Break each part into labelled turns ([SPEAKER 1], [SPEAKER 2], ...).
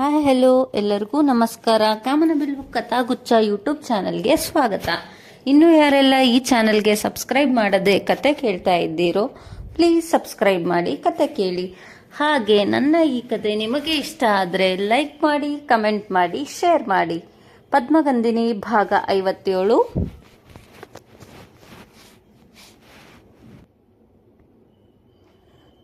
[SPEAKER 1] Hi hello ಎಲ್ಲರಿಗೂ ನಮಸ್ಕಾರ. ಕಾಮನ ಬಿಲ್ವು ಕಥಾಗುಚ್ಛ YouTube ಚಾನಲ್ಗೆ ಸ್ವಾಗತ. ಇನ್ನು ಯಾರೆಲ್ಲ ಈ ಚಾನಲ್ಗೆ ಸಬ್ಸ್ಕ್ರೈಬ್ ಮಾಡದೆ ಕತೆ ಕೇಳ್ತಾ ಇದ್ದೀರೋ ಪ್ಲೀಸ್ ಸಬ್ಸ್ಕ್ರೈಬ್ ಮಾಡಿ, ಕತೆ ಕೇಳಿ. ಹಾಗೆ ನನ್ನ ಈ ಕತೆ ನಿಮಗೆ ಇಷ್ಟ ಆದರೆ ಲೈಕ್ ಮಾಡಿ ಕಮೆಂಟ್ ಮಾಡಿ ಶೇರ್ ಮಾಡಿ. ಪದ್ಮಗಂಧಿನಿ ಭಾಗ ಐವತ್ತೇಳು.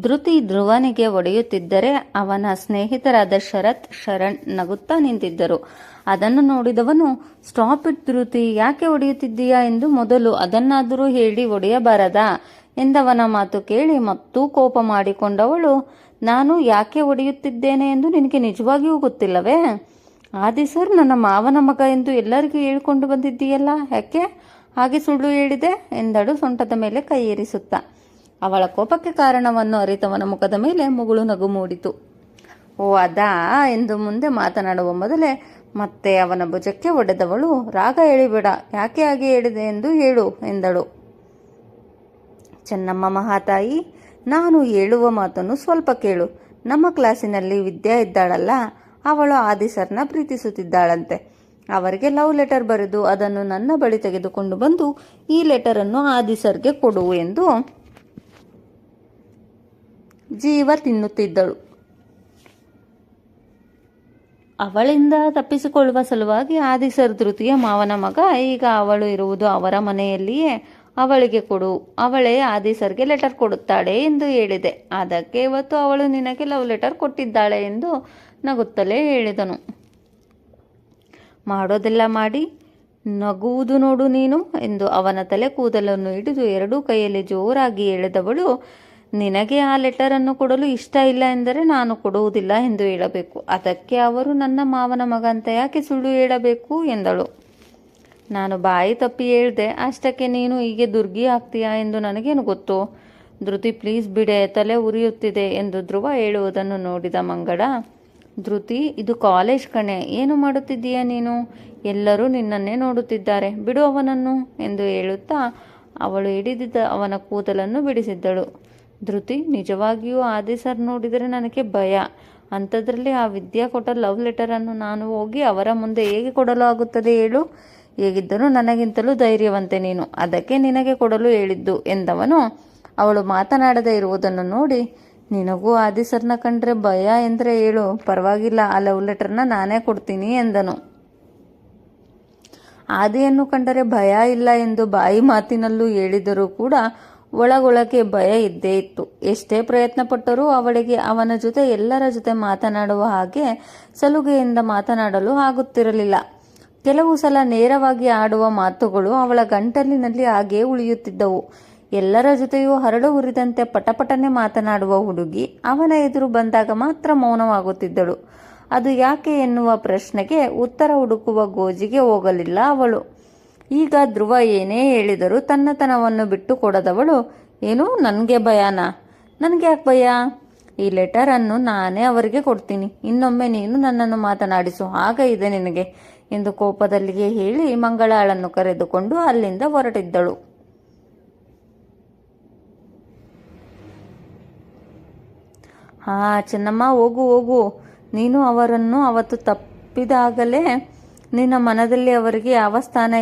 [SPEAKER 1] ಧೃತಿ ಧ್ರುವನಿಗೆ ಒಡೆಯುತ್ತಿದ್ದರೆ ಅವನ ಸ್ನೇಹಿತರಾದ ಶರತ್ ಶರಣ್ ನಗುತ್ತಾ ನಿಂತಿದ್ದರು. ಅದನ್ನು ನೋಡಿದವನು, ಸ್ಟಾಪ್ ಇಟ್ ಧೃತಿ, ಯಾಕೆ ಒಡೆಯುತ್ತಿದ್ದೀಯಾ ಎಂದು ಮೊದಲು ಅದನ್ನಾದರೂ ಹೇಳಿ ಒಡೆಯಬಾರದಾ? ಎಂದವನ ಮಾತು ಕೇಳಿ ಮತ್ತೂ ಕೋಪ ಮಾಡಿಕೊಂಡವಳು, ನಾನು ಯಾಕೆ ಒಡೆಯುತ್ತಿದ್ದೇನೆ ಎಂದು ನಿನಗೆ ನಿಜವಾಗಿಯೂ ಗೊತ್ತಿಲ್ಲವೇ? ಆದಿ ಸರ್, ನನ್ನ ಮಾವನ ಮಗ ಎಂದು ಎಲ್ಲರಿಗೂ ಹೇಳಿಕೊಂಡು ಬಂದಿದ್ದೀಯಲ್ಲ, ಯಾಕೆ? ಹಾಗೆ ಸುಳ್ಳು ಹೇಳಿದೆ? ಎಂದಳು ಸೊಂಟದ ಮೇಲೆ ಕೈ ಏರಿಸುತ್ತಾ ಅವಳ ಕೋಪಕ್ಕೆ ಕಾರಣವನ್ನು ಅರಿತವನ ಮುಖದ ಮೇಲೆ ಮುಗುಳು ನಗು ಮೂಡಿತು. ಓ, ಅದಾ? ಎಂದು ಮುಂದೆ ಮಾತನಾಡುವ ಮೊದಲೇ, ಮತ್ತೆ ಅವನ ಭುಜಕ್ಕೆ ಒಡೆದವಳು, ರಾಗ ಹೇಳಿಬೇಡ, ಯಾಕೆ ಆಗಿ ಹೇಳಿದೆ ಎಂದು ಹೇಳು, ಎಂದಳು. ಚೆನ್ನಮ್ಮ ಮಹಾತಾಯಿ, ನಾನು ಹೇಳುವ ಮಾತನ್ನು ಸ್ವಲ್ಪ ಕೇಳು. ನಮ್ಮ ಕ್ಲಾಸಿನಲ್ಲಿ ವಿದ್ಯಾ ಇದ್ದಾಳಲ್ಲ, ಅವಳು ಆದಿ ಸರ್ನ ಪ್ರೀತಿಸುತ್ತಿದ್ದಾಳಂತೆ. ಅವರಿಗೆ ಲವ್ ಲೆಟರ್ ಬರೆದು ಅದನ್ನು ನನ್ನ ಬಳಿ ತೆಗೆದುಕೊಂಡು ಬಂದು, ಈ ಲೆಟರನ್ನು ಆದಿ ಸರ್ಗೆ ಕೊಡು, ಎಂದು ಜೀವ ತಿನ್ನುತ್ತಿದ್ದಳು. ಅವಳಿಂದ ತಪ್ಪಿಸಿಕೊಳ್ಳುವ ಸಲುವಾಗಿ ಆದಿಸರ್ ಧೃತಿಯ ಮಾವನ ಮಗ, ಈಗ ಅವಳು ಇರುವುದು ಅವರ ಮನೆಯಲ್ಲಿಯೇ ಅವಳಿಗೆ ಕೊಡು, ಅವಳೇ ಆದಿಸರ್ಗೆ ಲೆಟರ್ ಕೊಡುತ್ತಾಳೆ ಎಂದು ಹೇಳಿದೆ. ಅದಕ್ಕೆ ಇವತ್ತು ಅವಳು ನಿನಗೆ ಲವ್ ಲೆಟರ್ ಕೊಟ್ಟಿದ್ದಾಳೆ ಎಂದು ನಗುತ್ತಲೇ ಹೇಳಿದನು. ಮಾಡೋದೆಲ್ಲ ಮಾಡಿ, ನಗುವುದು ನೋಡು ನೀನು ಎಂದು ಅವನ ತಲೆ ಕೂದಲನ್ನು ಹಿಡಿದು ಎರಡೂ ಕೈಯಲ್ಲಿ ಜೋರಾಗಿ ಎಳೆದವಳು ನಿನಗೆ ಆ ಲೆಟರನ್ನು ಕೊಡಲು ಇಷ್ಟ ಇಲ್ಲ ಎಂದರೆ ನಾನು ಕೊಡುವುದಿಲ್ಲ ಎಂದು ಹೇಳಬೇಕು. ಅದಕ್ಕೆ ಅವರು ನನ್ನ ಮಾವನ ಮಗ ಅಂತ ಯಾಕೆ ಸುಳ್ಳು ಹೇಳಬೇಕು ಎಂದಳು. ನಾನು ಬಾಯಿ ತಪ್ಪಿ ಹೇಳ್ದೆ, ಅಷ್ಟಕ್ಕೆ ನೀನು ಹೀಗೆ ದುರ್ಗಿ ಆಗ್ತೀಯಾ ಎಂದು ನನಗೇನು ಗೊತ್ತು. ಧೃತಿ ಪ್ಲೀಸ್ ಬಿಡೆ, ತಲೆ ಉರಿಯುತ್ತಿದೆ ಎಂದು ಧ್ರುವ ಹೇಳುವುದನ್ನು ನೋಡಿದ ಮಂಗಡ ಧೃತಿ, ಇದು ಕಾಲೇಜ್ ಕಣೆ, ಏನು ಮಾಡುತ್ತಿದ್ದೀಯಾ ನೀನು? ಎಲ್ಲರೂ ನಿನ್ನನ್ನೇ ನೋಡುತ್ತಿದ್ದಾರೆ, ಬಿಡು ಅವನನ್ನು ಎಂದು ಹೇಳುತ್ತಾ ಅವಳು ಹಿಡಿದಿದ್ದ ಅವನ ಕೂದಲನ್ನು ಬಿಡಿಸಿದ್ದಳು. ಧೃತಿ, ನಿಜವಾಗಿಯೂ ಆದಿ ಸರ್ ನೋಡಿದರೆ ನನಗೆ ಭಯ. ಅಂಥದ್ರಲ್ಲಿ ಆ ವಿದ್ಯಾ ಕೊಟ್ಟ ಲವ್ ಲೆಟರನ್ನು ನಾನು ಹೋಗಿ ಅವರ ಮುಂದೆ ಹೇಗೆ ಕೊಡಲು ಆಗುತ್ತದೆ ಹೇಳು. ಹೇಗಿದ್ದರೂ ನನಗಿಂತಲೂ ಧೈರ್ಯವಂತೆ ನೀನು. ಅದಕ್ಕೆ ನಿನಗೆ ಕೊಡಲು ಹೇಳಿದ್ದು ಎಂದವನು ಅವಳು ಮಾತನಾಡದೇ ಇರುವುದನ್ನು ನೋಡಿ, ನಿನಗೂ ಆದಿ ಸರ್ನ ಕಂಡ್ರೆ ಭಯ ಎಂದರೆ ಹೇಳು. ಪರವಾಗಿಲ್ಲ, ಆ ಲವ್ ಲೆಟರ್ನ ನಾನೇ ಕೊಡ್ತೀನಿ ಎಂದನು. ಆದಿಯನ್ನು ಕಂಡರೆ ಭಯ ಇಲ್ಲ ಎಂದು ಬಾಯಿ ಮಾತಿನಲ್ಲೂ ಹೇಳಿದರೂ ಕೂಡ ಒಳಗೊಳಗೆ ಭಯ ಇದ್ದೇ ಇತ್ತು. ಎಷ್ಟೇ ಪ್ರಯತ್ನಪಟ್ಟರೂ ಅವಳಿಗೆ ಅವನ ಜೊತೆ ಎಲ್ಲರ ಜೊತೆ ಮಾತನಾಡುವ ಹಾಗೆ ಸಲುಗೆಯಿಂದ ಮಾತನಾಡಲು ಆಗುತ್ತಿರಲಿಲ್ಲ. ಕೆಲವು ಸಲ ನೇರವಾಗಿ ಆಡುವ ಮಾತುಗಳು ಅವಳ ಗಂಟಲಿನಲ್ಲಿ ಹಾಗೇ ಉಳಿಯುತ್ತಿದ್ದವು. ಎಲ್ಲರ ಜೊತೆಯೂ ಹರಡು ಉರಿದಂತೆ ಪಟಪಟನೆ ಮಾತನಾಡುವ ಹುಡುಗಿ ಅವನ ಎದುರು ಬಂದಾಗ ಮಾತ್ರ ಮೌನವಾಗುತ್ತಿದ್ದಳು. ಅದು ಯಾಕೆ ಎನ್ನುವ ಪ್ರಶ್ನೆಗೆ ಉತ್ತರ ಹುಡುಕುವ ಗೋಜಿಗೆ ಹೋಗಲಿಲ್ಲ ಅವಳು. ಈಗ ಧ್ರುವ ಏನೇ ಹೇಳಿದರೂ ತನ್ನತನವನ್ನು ಬಿಟ್ಟು ಕೊಡದವಳು ಏನು? ನನಗೆ ಭಯನಾ? ನನಗೆ ಯಾಕೆ ಭಯ? ಈ ಲೆಟರನ್ನು ನಾನೇ ಅವರಿಗೆ ಕೊಡ್ತೀನಿ. ಇನ್ನೊಮ್ಮೆ ನೀನು ನನ್ನನ್ನು ಮಾತನಾಡಿಸು. ಆಗ ಇದೆ ನಿನಗೆ ಎಂದು ಕೋಪದಲ್ಲಿಯೇ ಹೇಳಿ ಮಂಗಳಾಳನ್ನು ಕರೆದುಕೊಂಡು ಅಲ್ಲಿಂದ ಹೊರಟಿದ್ದಳು. ಹಾ, ಚೆನ್ನಮ್ಮ, ಹೋಗು ಹೋಗು. ನೀನು ಅವರನ್ನು ಅವತ್ತು ತಪ್ಪಿದಾಗಲೇ ನಿನ್ನ ಮನದಲ್ಲಿ ಅವರಿಗೆ ಯಾವ ಸ್ಥಾನ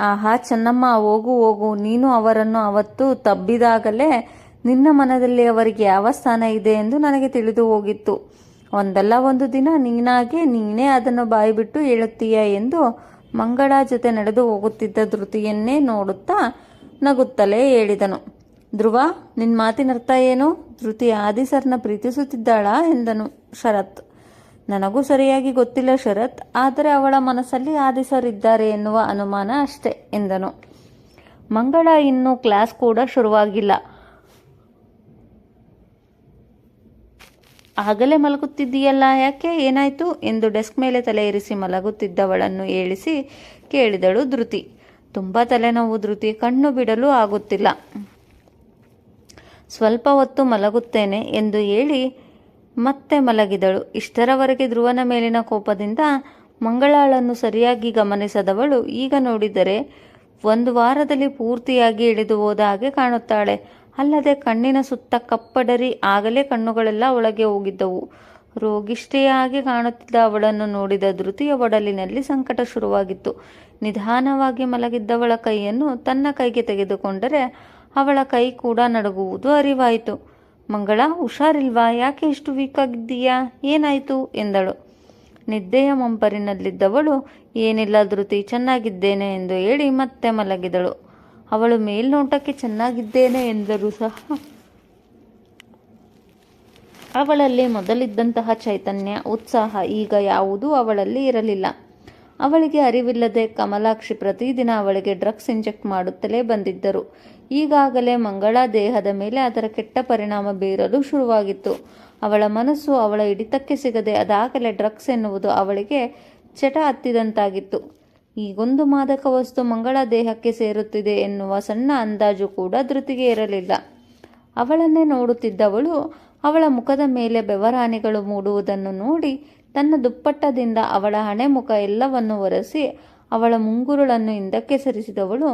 [SPEAKER 1] ಆಹಾ, ಚೆನ್ನಮ್ಮ, ಹೋಗು ಹೋಗು. ನೀನು ಅವರನ್ನು ಅವತ್ತು ತಬ್ಬಿದಾಗಲೇ ನಿನ್ನ ಮನದಲ್ಲಿ ಅವರಿಗೆ ಯಾವ ಸ್ಥಾನ ಇದೆ ಎಂದು ನನಗೆ ತಿಳಿದು ಹೋಗಿತ್ತು. ಒಂದಲ್ಲ ಒಂದು ದಿನ ನೀನಾಗೆ ನೀನೇ ಅದನ್ನು ಬಾಯಿಬಿಟ್ಟು ಹೇಳುತ್ತೀಯ ಎಂದು ಮಂಗಳ ಜೊತೆ ನಡೆದು ಹೋಗುತ್ತಿದ್ದ ಧೃತಿಯನ್ನೇ ನೋಡುತ್ತಾ ನಗುತ್ತಲೇ ಹೇಳಿದನು. ಧ್ರುವ ನಿನ್ನ ಮಾತಿನರ್ಥ ಏನು ಧೃತಿ ಆದಿಸರ್ನ ಪ್ರೀತಿಸುತ್ತಿದ್ದಾಳಾ? ಎಂದನು ಶರತ್. ನನಗೂ ಸರಿಯಾಗಿ ಗೊತ್ತಿಲ್ಲ ಶರತ್, ಆದರೆ ಅವಳ ಮನಸ್ಸಲ್ಲಿ ಆದಿಸರಿದ್ದಾರೆ ಎನ್ನುವ ಅನುಮಾನ ಅಷ್ಟೆ, ಎಂದನು. ಮಂಗಳ ಇನ್ನೂ ಕ್ಲಾಸ್ ಕೂಡ ಶುರುವಾಗಿಲ್ಲ. ಆಗಲೇ ಮಲಗುತ್ತಿದ್ದೀಯಲ್ಲ, ಯಾಕೆ? ಏನಾಯ್ತು? ಎಂದು ಡೆಸ್ಕ್ ಮೇಲೆ ತಲೆ ಇರಿಸಿ ಮಲಗುತ್ತಿದ್ದವಳನ್ನು ಏಳಿಸಿ ಕೇಳಿದಳು ಧೃತಿ. ತುಂಬ ತಲೆನೋವು ಧೃತಿ, ಕಣ್ಣು ಬಿಡಲು ಆಗುತ್ತಿಲ್ಲ. ಸ್ವಲ್ಪ ಹೊತ್ತು ಮಲಗುತ್ತೇನೆ ಎಂದು ಹೇಳಿ ಮತ್ತೆ ಮಲಗಿದಳು. ಇಷ್ಟರವರೆಗೆ ಧ್ರುವನ ಮೇಲಿನ ಕೋಪದಿಂದ ಮಂಗಳಾಳನ್ನು ಸರಿಯಾಗಿ ಗಮನಿಸದವಳು. ಈಗ ನೋಡಿದರೆ ಒಂದು ವಾರದಲ್ಲಿ ಪೂರ್ತಿಯಾಗಿ ಇಳಿದು ಹೋದ ಹಾಗೆ ಕಾಣುತ್ತಾಳೆ. ಅಲ್ಲದೆ ಕಣ್ಣಿನ ಸುತ್ತ ಕಪ್ಪಡರಿ ಆಗಲೇ ಕಣ್ಣುಗಳೆಲ್ಲ ಒಳಗೆ ಹೋಗಿದ್ದವು. ರೋಗಿಷ್ಠೆಯಾಗಿ ಕಾಣುತ್ತಿದ್ದ ಅವಳನ್ನು ನೋಡಿದ ಧೃತಿಯ ಒಡಲಿನಲ್ಲಿ ಸಂಕಟ ಶುರುವಾಗಿತ್ತು. ನಿಧಾನವಾಗಿ ಮಲಗಿದ್ದವಳ ಕೈಯನ್ನು ತನ್ನ ಕೈಗೆ ತೆಗೆದುಕೊಂಡರೆ ಅವಳ ಕೈ ಕೂಡ ನಡುಗುವುದು ಅರಿವಾಯಿತು. ಮಂಗಳ, ಹುಷಾರಿಲ್ವಾ? ಯಾಕೆ ಇಷ್ಟು ವೀಕ್ ಆಗಿದ್ದೀಯಾ? ಏನಾಯಿತು? ಎಂದಳು. ನಿದ್ದೆಯ ಮಂಪರಿನಲ್ಲಿದ್ದವಳು, ಏನಿಲ್ಲ ಧೃತಿ, ಚೆನ್ನಾಗಿದ್ದೇನೆ ಎಂದು ಹೇಳಿ ಮತ್ತೆ ಮಲಗಿದಳು. ಅವಳು ಮೇಲ್ನೋಟಕ್ಕೆ ಚೆನ್ನಾಗಿದ್ದೇನೆ ಎಂದರೂ ಸಹ. ಅವಳಲ್ಲಿ ಮೊದಲಿದ್ದಂತಹ ಚೈತನ್ಯ, ಉತ್ಸಾಹ ಈಗ ಯಾವುದೂ ಅವಳಲ್ಲಿ ಇರಲಿಲ್ಲ. ಅವಳಿಗೆ ಅರಿವಿಲ್ಲದೆ ಕಮಲಾಕ್ಷಿ ಪ್ರತಿದಿನ ಅವಳಿಗೆ ಡ್ರಗ್ಸ್ ಇಂಜೆಕ್ಟ್ ಮಾಡುತ್ತಲೇ ಬಂದಿದ್ದರು. ಈಗಾಗಲೇ ಮಂಗಳ ದೇಹದ ಮೇಲೆ ಅದರ ಕೆಟ್ಟ ಪರಿಣಾಮ ಬೀರಲು ಶುರುವಾಗಿತ್ತು. ಅವಳ ಮನಸ್ಸು ಅವಳ ಹಿಡಿತಕ್ಕೆ ಸಿಗದೆ ಅದಾಗಲೇ ಡ್ರಗ್ಸ್ ಎನ್ನುವುದು ಅವಳಿಗೆ ಚಟ ಹತ್ತಿದಂತಾಗಿತ್ತು. ಈಗೊಂದು ಮಾದಕ ವಸ್ತು ಮಂಗಳ ದೇಹಕ್ಕೆ ಸೇರುತ್ತಿದೆ ಎನ್ನುವ ಸಣ್ಣ ಅಂದಾಜು ಕೂಡ ಧೃತಿಗೆ ಇರಲಿಲ್ಲ. ಅವಳನ್ನೇ ನೋಡುತ್ತಿದ್ದವಳು ಅವಳ ಮುಖದ ಮೇಲೆ ಬೆವರಾನಿಗಳು ಮೂಡುವುದನ್ನು ನೋಡಿ ತನ್ನ ದುಪ್ಪಟ್ಟದಿಂದ ಅವಳ ಹಣೆ ಮುಖ ಎಲ್ಲವನ್ನು ಒರೆಸಿ ಅವಳ ಮುಂಗುರುಳನ್ನು ಹಿಂದಕ್ಕೆ ಸರಿಸಿದವಳು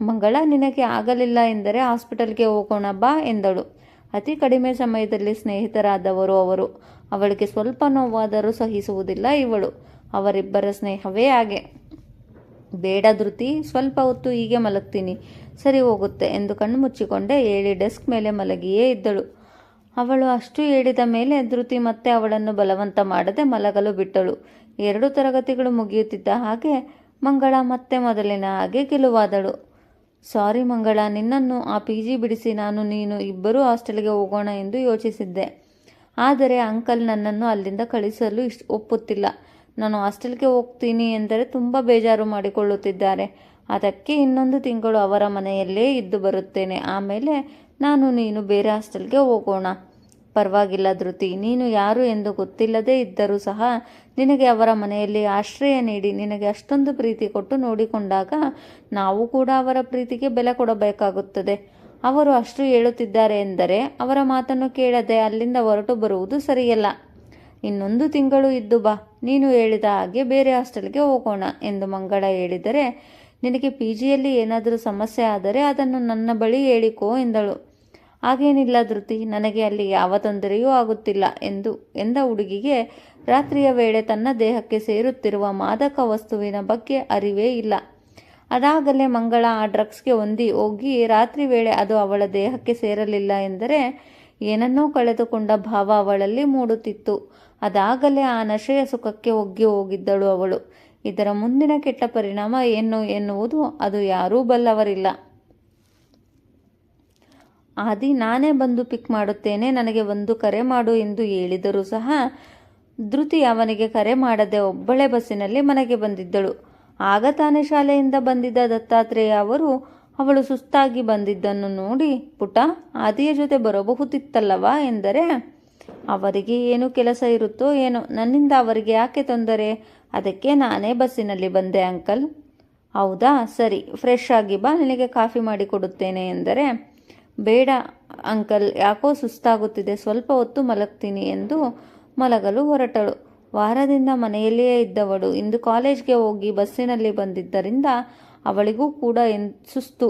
[SPEAKER 1] ಮಂಗಳ, ನಿನಗೆ ಆಗಲಿಲ್ಲ ಎಂದರೆ ಹಾಸ್ಪಿಟಲ್ಗೆ ಹೋಗೋಣ ಬಾ ಎಂದಳು. ಅತಿ ಕಡಿಮೆ ಸಮಯದಲ್ಲಿ ಸ್ನೇಹಿತರಾದವರು ಅವರು. ಅವಳಿಗೆ ಸ್ವಲ್ಪ ನೋವಾದರೂ ಸಹಿಸುವುದಿಲ್ಲ ಇವಳು. ಅವರಿಬ್ಬರ ಸ್ನೇಹವೇ ಹಾಗೆ. ಬೇಡ ಧೃತಿ, ಸ್ವಲ್ಪ ಹೊತ್ತು ಹೀಗೆ ಮಲಗ್ತೀನಿ. ಸರಿ ಹೋಗುತ್ತೆ ಎಂದು ಕಣ್ಣು ಮುಚ್ಚಿಕೊಂಡೇ ಹೇಳಿ ಡೆಸ್ಕ್ ಮೇಲೆ ಮಲಗಿಯೇ ಇದ್ದಳು. ಅವಳು ಅಷ್ಟು ಹೇಳಿದ ಮೇಲೆ ಧೃತಿ ಮತ್ತೆ ಅವಳನ್ನು ಬಲವಂತ ಮಾಡದೆ ಮಲಗಲು ಬಿಟ್ಟಳು. ಎರಡು ತರಗತಿಗಳು ಮುಗಿಯುತ್ತಿದ್ದ ಹಾಗೆ ಮಂಗಳ ಮತ್ತೆ ಮೊದಲಿನ ಹಾಗೆ ಗೆಲುವಾದಳು. ಸಾರಿ ಮಂಗಳ, ನಿನ್ನನ್ನು ಆ ಪಿ ಜಿ ಬಿಡಿಸಿ ನಾನು ನೀನು ಇಬ್ಬರೂ ಹಾಸ್ಟೆಲ್ಗೆ ಹೋಗೋಣ ಎಂದು ಯೋಚಿಸಿದ್ದೆ. ಆದರೆ ಅಂಕಲ್ ನನ್ನನ್ನು ಅಲ್ಲಿಂದ ಕಳಿಸಲು ಇಷ್ಟ ಒಪ್ಪುತ್ತಿಲ್ಲ. ನಾನು ಹಾಸ್ಟೆಲ್ಗೆ ಹೋಗ್ತೀನಿ ಎಂದರೆ ತುಂಬ ಬೇಜಾರು ಮಾಡಿಕೊಳ್ಳುತ್ತಿದ್ದಾರೆ. ಅದಕ್ಕೆ ಇನ್ನೊಂದು ತಿಂಗಳು ಅವರ ಮನೆಯಲ್ಲೇ ಇದ್ದು ಬರುತ್ತೇನೆ. ಆಮೇಲೆ ನಾನು ನೀನು ಬೇರೆ ಹಾಸ್ಟೆಲ್ಗೆ ಹೋಗೋಣ. ಪರವಾಗಿಲ್ಲ ಧೃತಿ. ನೀನು ಯಾರು ಎಂದು ಗೊತ್ತಿಲ್ಲದೇ ಇದ್ದರೂ ಸಹ ನಿನಗೆ ಅವರ ಮನೆಯಲ್ಲಿ ಆಶ್ರಯ ನೀಡಿ ನಿನಗೆ ಅಷ್ಟೊಂದು ಪ್ರೀತಿ ಕೊಟ್ಟು ನೋಡಿಕೊಂಡಾಗ ನಾವು ಕೂಡ ಅವರ ಪ್ರೀತಿಗೆ ಬೆಲೆ ಕೊಡಬೇಕಾಗುತ್ತದೆ. ಅವರು ಅಷ್ಟು ಹೇಳುತ್ತಿದ್ದಾರೆ ಎಂದರೆ ಅವರ ಮಾತನ್ನು ಕೇಳದೆ ಅಲ್ಲಿಂದ ಹೊರಟು ಬರುವುದು ಸರಿಯಲ್ಲ. ಇನ್ನೊಂದು ತಿಂಗಳು ಇದ್ದು ಬಾ, ನೀನು ಹೇಳಿದ ಹಾಗೆ ಬೇರೆ ಹಾಸ್ಟೆಲ್ಗೆ ಹೋಗೋಣ ಎಂದು ಮಂಗಳ ಹೇಳಿದರೆ, ನಿನಗೆ ಪಿ ಜಿಯಲ್ಲಿ ಏನಾದರೂ ಸಮಸ್ಯೆ ಆದರೆ ಅದನ್ನು ನನ್ನ ಬಳಿ ಹೇಳಿಕೋ ಎಂದಳು. ಹಾಗೇನಿಲ್ಲ ಧೃತಿ, ನನಗೆ ಅಲ್ಲಿ ಯಾವ ತೊಂದರೆಯೂ ಆಗುತ್ತಿಲ್ಲ ಎಂದು ಎಂದ ಹುಡುಗಿಗೆ ರಾತ್ರಿಯ ವೇಳೆ ತನ್ನ ದೇಹಕ್ಕೆ ಸೇರುತ್ತಿರುವ ಮಾದಕ ವಸ್ತುವಿನ ಬಗ್ಗೆ ಅರಿವೇ ಇಲ್ಲ. ಅದಾಗಲೇ ಮಂಗಳ ಆ ಡ್ರಗ್ಸ್ಗೆ ಹೊಂದಿ ಹೋಗಿ, ರಾತ್ರಿ ವೇಳೆ ಅದು ಅವಳ ದೇಹಕ್ಕೆ ಸೇರಲಿಲ್ಲ ಎಂದರೆ ಏನನ್ನೂ ಕಳೆದುಕೊಂಡ ಭಾವ ಅವಳಲ್ಲಿ ಮೂಡುತ್ತಿತ್ತು. ಅದಾಗಲೇ ಆ ನಶೆಯ ಸುಖಕ್ಕೆ ಒಗ್ಗಿ ಹೋಗಿದ್ದಳು ಅವಳು. ಇದರ ಮುಂದಿನ ಕೆಟ್ಟ ಪರಿಣಾಮ ಏನು ಎನ್ನುವುದು ಅದು ಯಾರೂ ಬಲ್ಲವರಿಲ್ಲ. ಆದಿ ನಾನೇ ಬಂದು ಪಿಕ್ ಮಾಡುತ್ತೇನೆ, ನನಗೆ ಒಂದು ಕರೆ ಮಾಡು ಎಂದು ಹೇಳಿದರೂ ಸಹ ಧೃತಿ ಅವನಿಗೆ ಕರೆ ಮಾಡದೆ ಒಬ್ಬಳೆ ಬಸ್ಸಿನಲ್ಲಿ ಮನೆಗೆ ಬಂದಿದ್ದಳು. ಆಗ ತಾನೇ ಶಾಲೆಯಿಂದ ಬಂದಿದ್ದ ದತ್ತಾತ್ರೇಯ ಅವರು ಅವಳು ಸುಸ್ತಾಗಿ ಬಂದಿದ್ದನ್ನು ನೋಡಿ, ಪುಟ, ಆದಿಯ ಜೊತೆ ಬರಬಹುದಿತ್ತಲ್ಲವಾ ಎಂದರೆ, ಅವರಿಗೆ ಏನು ಕೆಲಸ ಇರುತ್ತೋ ಏನೋ, ನನ್ನಿಂದ ಅವರಿಗೆ ಯಾಕೆ ತೊಂದರೆ? ಅದಕ್ಕೆ ನಾನೇ ಬಸ್ಸಿನಲ್ಲಿ ಬಂದೆ, ಅಂಕಲ್. ಹೌದಾ? ಸರಿ ಫ್ರೆಶ್ ಆಗಿ ಬಾ, ನಿನಗೆ ಕಾಫಿ ಮಾಡಿಕೊಡುತ್ತೇನೆ ಎಂದರೆ ಬೇಡ ಅಂಕಲ್, ಯಾಕೋ ಸುಸ್ತಾಗುತ್ತಿದೆ, ಸ್ವಲ್ಪ ಹೊತ್ತು ಮಲಗ್ತೀನಿ ಎಂದು ಮಲಗಲು ಹೊರಟಳು. ವಾರದಿಂದ ಮನೆಯಲ್ಲಿಯೇ ಇದ್ದವಳು. ಇಂದು ಕಾಲೇಜ್ಗೆ ಹೋಗಿ ಬಸ್ಸಿನಲ್ಲಿ ಬಂದಿದ್ದರಿಂದ ಅವಳಿಗೂ ಕೂಡ ಸುಸ್ತು.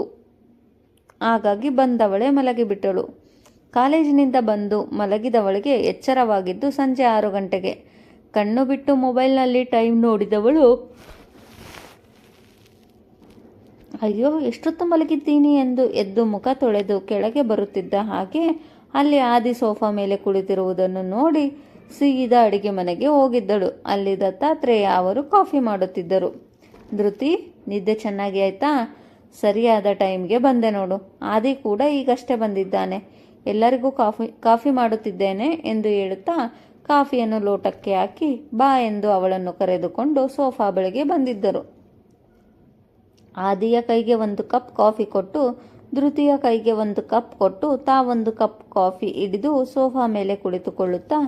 [SPEAKER 1] ಹಾಗಾಗಿ ಬಂದವಳೇ ಮಲಗಿಬಿಟ್ಟಳು. ಕಾಲೇಜಿನಿಂದ ಬಂದು ಮಲಗಿದವಳಿಗೆ ಎಚ್ಚರವಾಗಿದ್ದು ಸಂಜೆ ಆರು ಗಂಟೆಗೆ. ಕಣ್ಣು ಬಿಟ್ಟು ಮೊಬೈಲ್ನಲ್ಲಿ ಟೈಮ್ ನೋಡಿದವಳು ಅಯ್ಯೋ, ಎಷ್ಟೊತ್ತು ಮಲಗಿದ್ದೀನಿ ಎಂದು ಎದ್ದು ಮುಖ ತೊಳೆದು ಕೆಳಗೆ ಬರುತ್ತಿದ್ದ ಹಾಗೆ ಅಲ್ಲಿ ಆದಿ ಸೋಫಾ ಮೇಲೆ ಕುಳಿತಿರುವುದನ್ನು ನೋಡಿ ಸೀದಾ ಅಡಿಗೆ ಮನೆಗೆ ಹೋಗಿದ್ದಳು. ಅಲ್ಲಿ ದತ್ತಾತ್ರೇಯ ಅವರು ಕಾಫಿ ಮಾಡುತ್ತಿದ್ದರು. ಧೃತಿ, ನಿದ್ದೆ ಚೆನ್ನಾಗಿ ಆಯ್ತಾ? ಸರಿಯಾದ ಟೈಮ್ಗೆ ಬಂದೆ ನೋಡು. ಆದಿ ಕೂಡ ಈಗಷ್ಟೇ ಬಂದಿದ್ದಾನೆ. ಎಲ್ಲರಿಗೂ ಕಾಫಿ ಕಾಫಿ ಮಾಡುತ್ತಿದ್ದೇನೆ ಎಂದು ಹೇಳುತ್ತಾ ಕಾಫಿಯನ್ನು ಲೋಟಕ್ಕೆ ಹಾಕಿ ಬಾ ಎಂದು ಅವಳನ್ನು ಕರೆದುಕೊಂಡು ಸೋಫಾ ಬಳಿಗೆ ಬಂದಿದ್ದರು. ಆದಿಯ ಕೈಗೆ ಒಂದು ಕಪ್ ಕಾಫಿ ಕೊಟ್ಟು ಧೃತಿಯ ಕೈಗೆ ಒಂದು ಕಪ್ ಕೊಟ್ಟು ತಾವೊಂದು ಕಪ್ ಕಾಫಿ ಹಿಡಿದು ಸೋಫಾ ಮೇಲೆ ಕುಳಿತುಕೊಳ್ಳುತ್ತಾ,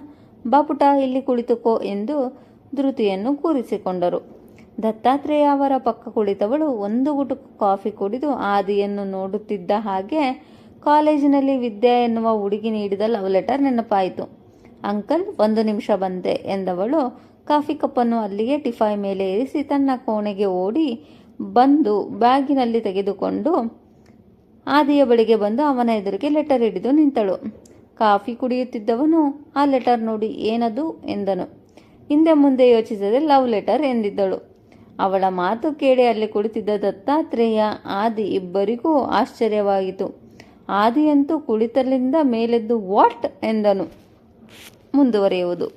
[SPEAKER 1] ಬಾಪುಟ ಇಲ್ಲಿ ಕುಳಿತುಕೋ ಎಂದು ಧೃತಿಯನ್ನು ಕೂರಿಸಿಕೊಂಡರು. ದತ್ತಾತ್ರೇಯ ಅವರ ಪಕ್ಕ ಕುಳಿತವಳು ಒಂದು ಗುಟುಕು ಕಾಫಿ ಕುಡಿದು ಆದಿಯನ್ನು ನೋಡುತ್ತಿದ್ದ ಹಾಗೆ ಕಾಲೇಜಿನಲ್ಲಿ ವಿದ್ಯಾ ಎನ್ನುವ ಹುಡುಗಿ ನೀಡಿದ ಲವ್ ಲೆಟರ್ ನೆನಪಾಯಿತು. ಅಂಕಲ್, ಒಂದು ನಿಮಿಷ ಬಂದೆ ಎಂದವಳು ಕಾಫಿ ಕಪ್ಪನ್ನು ಅಲ್ಲಿಗೆ ಟಿಫಾಯ್ ಮೇಲೆ ಇರಿಸಿ ತನ್ನ ಕೋಣೆಗೆ ಓಡಿ ಬಂದು ಬ್ಯಾಗಿನಲ್ಲಿ ತೆಗೆದುಕೊಂಡು ಆದಿಯ ಬಳಿಗೆ ಬಂದು ಅವನ ಎದುರಿಗೆ ಲೆಟರ್ ಹಿಡಿದು ನಿಂತಳು. ಕಾಫಿ ಕುಡಿಯುತ್ತಿದ್ದವನು ಆ ಲೆಟರ್ ನೋಡಿ ಏನದು ಎಂದನು. ಹಿಂದೆ ಮುಂದೆ ಯೋಚಿಸದೆ ಲವ್ ಲೆಟರ್ ಎಂದಿದ್ದಳು. ಅವಳ ಮಾತು ಕೇಳಿ ಅಲ್ಲಿ ಕುಳಿತಿದ್ದ ದತ್ತಾತ್ರೇಯ, ಆದಿ ಇಬ್ಬರಿಗೂ ಆಶ್ಚರ್ಯವಾಯಿತು ಆದಿಯಂತೂ ಕುಳಿತಲ್ಲಿಂದ ಮೇಲೆದ್ದು ವಾಟ್ ಎಂದನು. ಮುಂದುವರಿಯುವುದು.